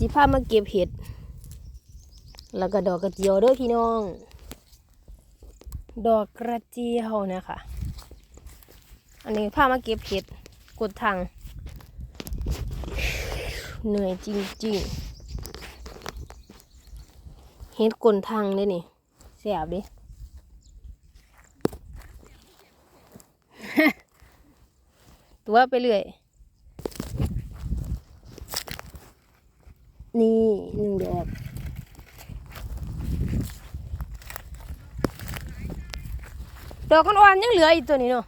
สิพามาเก็บเห็ด แล้วก็ดอกกระเจียวเด้อพี่น้อง ดอกกระเจียวนะคะ อันนี้พามาเก็บเห็ดกดทางเหนื่อยจริงๆ เห็ดกลนทางเลยนี่แสบดิตัวไปเรื่อย นี่หนึ่งดอกดอกอ่อนๆยังเหลืออีกตัวนี้เนาะ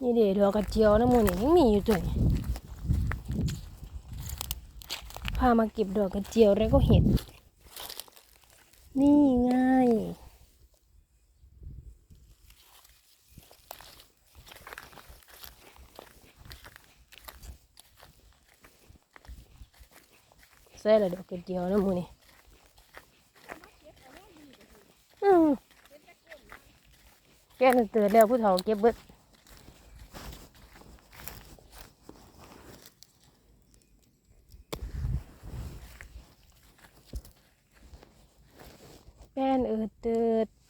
นี่เดี๋ยวดอกกระเจียวนะมูนี่ยังมีอยู่ตัวนี้พามาเก็บดอกกระเจียวแล้วก็เห็ด นี่ไง่าย ใส่ละดอกกระเจียวนะมูนี่แกน่เตือนแล้วผู้เฒ่าเก็บเบิดแป้นเอิดเตือด